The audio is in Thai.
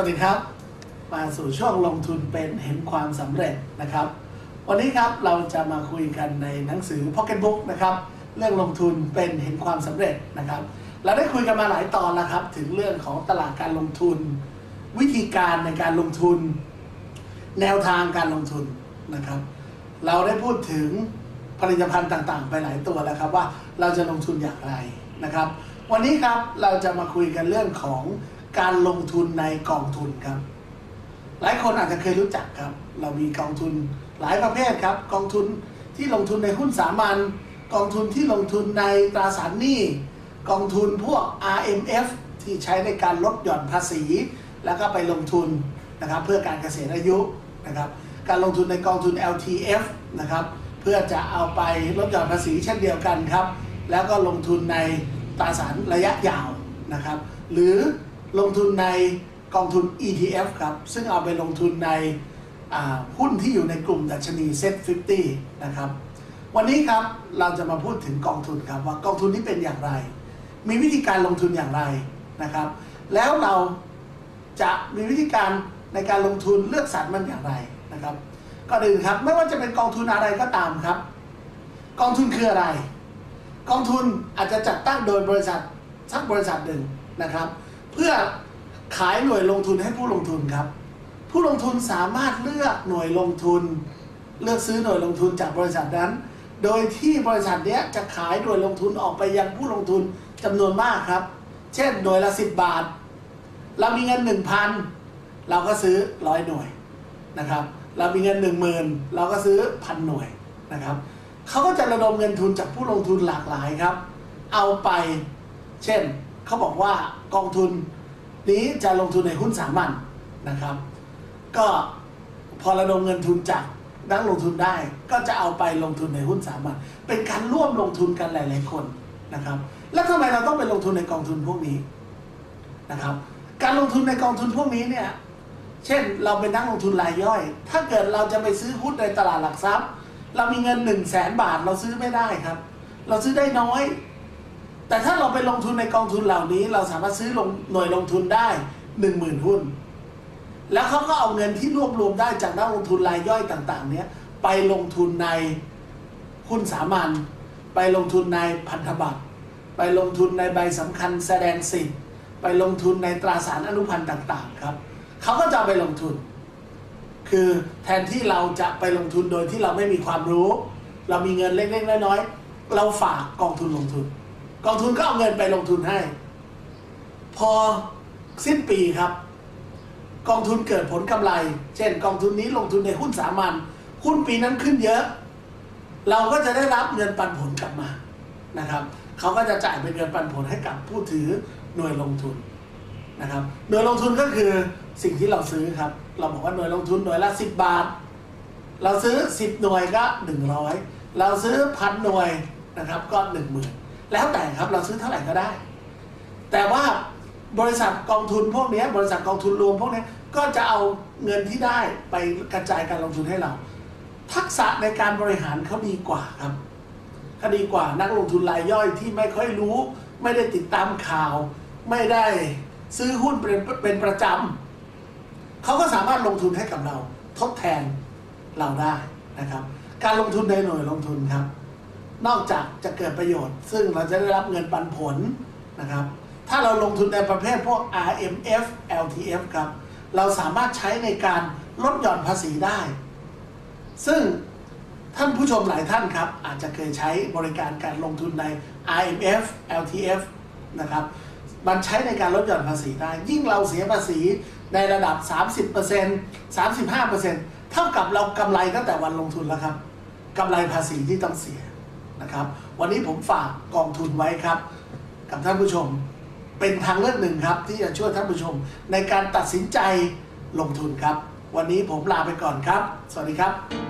วัสดีครับ มาสู่ช่วงลงทุนเป็นเห็นความสำเร็จนะครับ วันนี้ครับเราจะมาคุยกันในหนังสือ Pocket Book นะครับ เรื่องลงทุนเป็นเห็นความสำเร็จนะครับ เราได้คุยกันมาหลายตอนแล้วครับ ถึงเรื่องของตลาดการลงทุน วิธีการในการลงทุน แนวทางการลงทุนนะครับ เราได้พูดถึงผลิตภัณฑ์ต่างๆ ไปหลายตัวแล้วครับว่าเราจะลงทุนอย่างไรนะครับ วันนี้ครับเราจะมาคุยกันเรื่องของ การลงทุนในกองทุนครับ หลายคนอาจจะเคยรู้จักครับ เรามีกองทุนหลายประเภทครับ กองทุนที่ลงทุนในหุ้นสามัญกองทุนที่ลงทุนในตราสารหนี้กองทุนพวก RMF ที่ใช้ในการลดหย่อนภาษี แล้วก็ไปลงทุนนะครับเพื่อการเกษียณอายุนะครับการลงทุนในกองทุน LTF นะครับเพื่อจะเอาไปลดหย่อนภาษีเช่นเดียวกันครับ แล้วก็ลงทุนในตราสารระยะยาวนะครับ หรือ ลงทุนในกองทุน ETF ครับ ซึ่งเอาไปลงทุนในหุ้นที่อยู่ในกลุ่มดัชนี Set 50 นะครับ วันนี้ครับเราจะมาพูดถึงกองทุนครับว่ากองทุนนี้เป็นอย่างไร มีวิธีการลงทุนอย่างไรนะครับ แล้วเราจะมีวิธีการในการลงทุนเลือกสรรมันอย่างไรนะครับก็อื่นครับไม่ว่าจะเป็นกองทุนอะไรก็ตามครับ กองทุนคืออะไร กองทุนอาจจะจัดตั้งโดยบริษัทสักบริษัทหนึ่งนะครับ พื่อขายหน่วยลงทุนให้ผู้ลงทุนครับ ผู้ลงทุนสามารถเลือกหน่วยลงทุน เลือกซื้อหน่วยลงทุนจากบริษัทนั้น โดยที่บริษัทเนี้ยจะขายหน่วยลงทุนออกไปยังผู้ลงทุนจำนวนมากครับ เช่นหน่วยละ 10 บาท เรามีเงิน 1,000 เราก็ซื้อร้อยหน่วยนะครับ เรามีเงิน 10,000 เราก็ซื้อพันหน่วยนะครับเขาก็จะระดมเงินทุนจากผู้ลงทุนหลากหลายครับ เอาไป เช่น เขาบอกว่ากองทุนนี้จะลงทุนในหุ้นสามัญนะครับ ก็พอระดมเงินทุนจากนักลงทุนได้ ก็จะเอาไปลงทุนในหุ้นสามัญเป็นการร่วมลงทุนกันหลาย ๆ คนนะครับ แล้วทำไมเราต้องไปลงทุนในกองทุนพวกนี้นะครับ การลงทุนในกองทุนพวกนี้เนี่ยเช่นเราเป็นนักลงทุนรายย่อย ถ้าเกิดเราจะไปซื้อหุ้นในตลาดหลักทรัพย์ เรามีเงิน1นึ่งแสนบาทเราซื้อไม่ได้ครับ เราซื้อได้น้อย แต่ถ้าเราไปลงทุนในกองทุนเหล่านี้ เราสามารถซื้อลงหน่วยลงทุนได้ 1 0,000 หุ้น แล้วเขาก็เอาเงินที่รวบรวมได้จากนักลงทุนรายย่อยต่าง ๆ เนี้ยไปลงทุนในหุ้นสามัญไปลงทุนในพันธบัตรไปลงทุนในใบสำคัญแสดงสิทธิ์ไปลงทุนในตราสารอนุพันธ์ต่าง ๆ ครับเขาก็จะไปลงทุน คือแทนที่เราจะไปลงทุนโดยที่เราไม่มีความรู้ เรามีเงินเล็กๆน้อยๆเราฝากกองทุนลงทุน กองทุนก็เอาเงินไปลงทุนให้ พอสิ้นปีครับ กองทุนเกิดผลกำไร เช่น กองทุนนี้ลงทุนในหุ้นสามัญหุ้นปีนั้นขึ้นเยอะ เราก็จะได้รับเงินปันผลกลับมานะครับเขาก็จะจ่ายเป็นเงินปันผลให้กับผู้ถือหน่วยลงทุนนะครับหน่วยลงทุนก็คือสิ่งที่เราซื้อครับ เราบอกว่าหน่วยลงทุนหน่วยละ10 บาท เราซื้อ 10 หน่วยก็ 100 เราซื้อพันหน่วยนะครับก็ 10,000 แล้วแต่ครับเราซื้อเท่าไหร่ก็ได้ แต่ว่าบริษัทกองทุนพวกนี้บริษัทกองทุนรวมพวกนี้ก็จะเอาเงินที่ได้ไปกระจายการลงทุนให้เรา ทักษะในการบริหารเขาดีกว่าครับเขาดีกว่านักลงทุนรายย่อยที่ไม่ค่อยรู้ ไม่ได้ติดตามข่าว ไม่ได้ซื้อหุ้นเป็นเป็นประจำเขาก็สามารถลงทุนให้กับเรา ทดแทนเราได้นะครับ การลงทุนในหน่วยลงทุนครับ นอกจากจะเกิดประโยชน์ ซึ่งเราจะได้รับเงินปันผลนะครับ ถ้าเราลงทุนในประเภทพวก RMF LTF ครับ เราสามารถใช้ในการลดหย่อนภาษีได้ ซึ่งท่านผู้ชมหลายท่านครับ อาจจะเคยใช้บริการการลงทุนใน IMF LTF นะครับ มันใช้ในการลดหย่อนภาษีได้ ยิ่งเราเสียภาษีในระดับ 30% 35%เท่ากับเรากำไรตั้งแต่วันลงทุนแล้วครับกำไรภาษีที่ต้องเสีย นะครับ วันนี้ผมฝากกองทุนไว้ครับ กับท่านผู้ชมเป็นทางเลือกหนึ่งครับ ที่จะช่วยท่านผู้ชมในการตัดสินใจลงทุนครับ วันนี้ผมลาไปก่อนครับ สวัสดีครับ